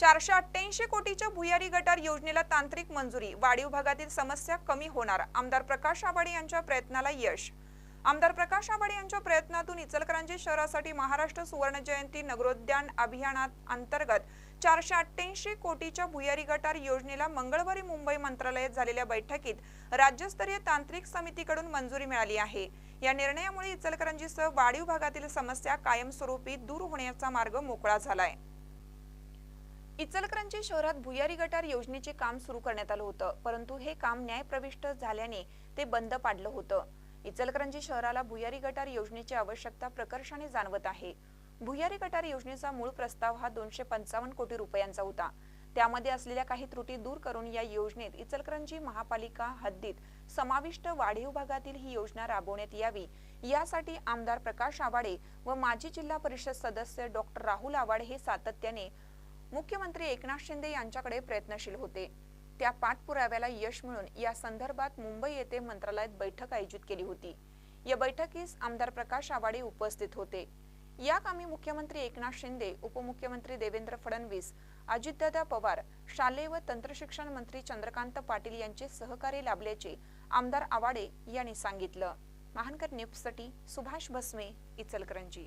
चारशे अठ्ठ्याऐंशी कोटीच्या भुयारी गटार योजनेला तांत्रिक मंजुरी. वाढीव भागातील समस्या कमी होणार. आमदार प्रकाश आवाडे यांच्या प्रयत्नाला यश. आमदार प्रकाश आवाडे यांच्या प्रयत्नातून इचलकरंजी शहरासाठी महाराष्ट्र सुवर्ण जयंती नगरोद्यान अभियानात अंतर्गत चारशे अठ्ठ्याऐंशी कोटीच्या भुयारी गटार योजनेला मंगळवारी मुंबई मंत्रालयात झालेल्या बैठकीत राज्यस्तरीय तांत्रिक समितीकडून मंजुरी मिळाली आहे. या निर्णयामुळे इचलकरंजीसह वाढीव भागातील समस्या कायमस्वरूपी दूर होण्याचा मार्ग मोकळा झाला आहे इचलकरंजी शहरात भुयारी गटार योजनेचे काम सुरू करण्यात आलं होतं परंतु हे काम न्यायप्रविष्ट झाल्याने ते बंद पाडलं होतं. इचलकरंजी शहराला भुयारी गटार योजनेची आवश्यकता प्रकर्षाने जाणवत आहे. भुयारी गटार योजनेचा मूळ प्रस्ताव हा दोनशे पंचावन्न कोटी रुपयांचा होता. त्यामध्ये असलेल्या काही त्रुटी दूर करून या योजनेत इचलकरंजी महापालिका हद्दीत समाविष्ट वाढीव भागातील ही योजना राबवण्यात यावी यासाठी आमदार प्रकाश आवाडे व माजी जिल्हा परिषद सदस्य डॉक्टर राहुल आवाडे हे सातत्याने मुख्यमंत्री एकनाथ शिंदे यांच्याकडे प्रयत्नशील होते. त्या पाठपुराव्याला यश मिळून या संदर्भात मुंबई येथे मंत्रालयात बैठक आयोजित केली होती. या बैठकीस आमदार प्रकाश आवाडे उपस्थित होते. या कामी मुख्यमंत्री एकनाथ शिंदे उपमुख्यमंत्री देवेंद्र फडणवीस अजितदादा पवार शालेय व तंत्रशिक्षण मंत्री चंद्रकांत पाटील यांचे सहकार्य लाभल्याचे आमदार आवाडे यांनी सांगितलं. महानकर न्यूजसाठी सुभाष भस्मे इचलकरंजी.